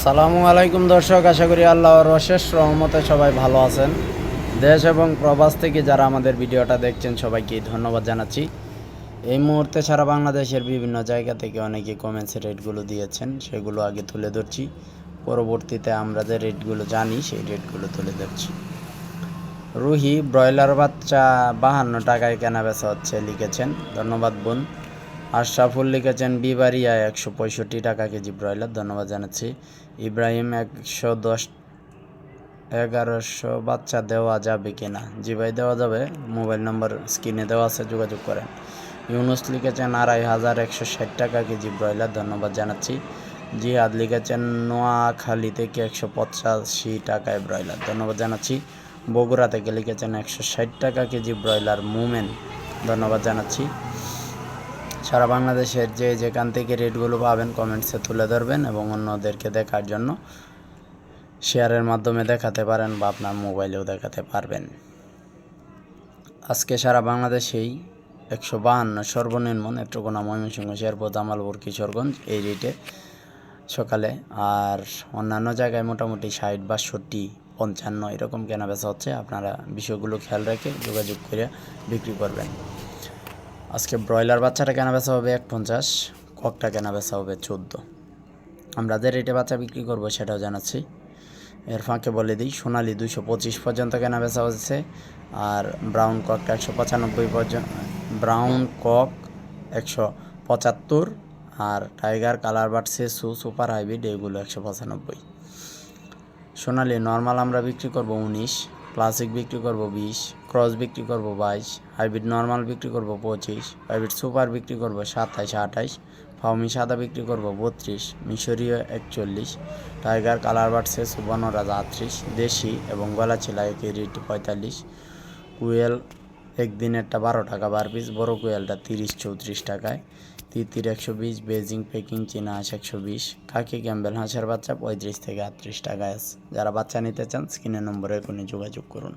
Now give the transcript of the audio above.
আসসালামু আলাইকুম দর্শক, আশা করি আল্লাহর অশেষ রহমতে সবাই ভালো আছেন। দেশ এবং প্রবাস থেকে যারা আমাদের ভিডিওটা দেখছেন, সবাইকে ধন্যবাদ জানাচ্ছি। এই মুহূর্তে সারা বাংলাদেশের বিভিন্ন জায়গা থেকে অনেকে কমেন্টসে রেটগুলো দিয়েছেন, সেগুলো আগে তুলে ধরছি। পরবর্তীতে আমরা যে রেটগুলো জানি, সেই রেটগুলো তুলে ধরছি। রুহি ব্রয়লার বাচ্চা বাহান্ন টাকায় কেনা বেচা হচ্ছে লিখেছেন। ধন্যবাদ বোন। আশরাফুল লিখেছেন, বিবারিয়া একশো পঁয়ষট্টি টাকা কেজি ব্রয়লার। ধন্যবাদ জানাচ্ছি। ইব্রাহিম একশো দশ, এগারোশো বাচ্চা দেওয়া যাবে কিনা জি ভাই, দেওয়া যাবে। মোবাইল নম্বর স্ক্রিনে দেওয়া আছে, যোগাযোগ করেন। ইউনুস লিখেছেন, আড়াই হাজার একশো ষাট টাকা কেজি ব্রয়লার। ধন্যবাদ জানাচ্ছি। জিহাদ লিখেছেন নোয়াখালী থেকে একশো পঁচাশি টাকায় ব্রয়লার? ধন্যবাদ জানাচ্ছি। বগুড়া থেকে লিখেছেন, একশো ষাট টাকা কেজি ব্রয়লার মুমেন? ধন্যবাদ জানাচ্ছি। সারা বাংলাদেশের যে যেখান থেকে রেটগুলো পাবেন কমেন্টসে তুলে ধরবেন এবং অন্যদেরকে দেখার জন্য শেয়ারের মাধ্যমে দেখাতে পারেন বা আপনার মোবাইলেও দেখাতে পারবেন। আজকে সারা বাংলাদেশেই একশো বাহান্ন সর্বনিম্ন নেত্রকোনা ময়মনসিংহ শেরপুর জামালপুর কিশোরগঞ্জ এই রেটে সকালে আর অন্যান্য জায়গায় মোটামুটি ষাট, বাষট্টি, পঞ্চান্ন এরকম কেনা বেচা হচ্ছে। আপনারা বিষয়গুলো খেয়াল রেখে যোগাযোগ করে বিক্রি করবেন। আজকে ব্রয়লার বাচ্চাটা কেনা বেচা হবে এক পঞ্চাশ ককটা কেনা বেচা হবে চোদ্দ। আমরা যে রেটে বাচ্চা বিক্রি করব সেটাও জানাচ্ছি। এর ফাঁকে বলে দিই, সোনালি দুশো পঁচিশ পর্যন্ত কেনা বেচা হচ্ছে আর ব্রাউন ককটা একশো পঁচানব্বই পর্যন্ত ব্রাউন কক একশো পঁচাত্তর আর টাইগার কালার বাট সেসু সুপার হাইব্রিড এগুলো একশো পঁচানব্বই। সোনালি নর্মাল আমরা বিক্রি করব উনিশ ক্লাসিক বিক্রি করব বিশ, ক্রস বিক্রি করব বাইশ, হাইব্রিড নর্মাল বিক্রি করব পঁচিশ, হাইব্রিড সুপার বিক্রি করব সাতাইশ, আঠাইশ, ফাউমি সাদা বিক্রি করব বত্রিশ, মিশরীয় একচল্লিশ, টাইগার কালার বাড়ছে সুবর্ণরাজ আটত্রিশ, দেশি এবং গলা ছিলা একই রেট পঁয়তাল্লিশ, কুয়েল একদিনেরটা বারো টাকা বার পিস, বড় কুয়েলটা তিরিশ চৌত্রিশ টাকায় তিতির একশো বিশ বেজিং পেকিং, চীনা হাঁস একশো বিশ, কাকি ক্যাম্বেল হাঁসের বাচ্চা পঁয়ত্রিশ থেকে আটত্রিশ টাকা আছে যারা বাচ্চা নিতে চান স্ক্রিনের নম্বরে এখনই যোগাযোগ করুন।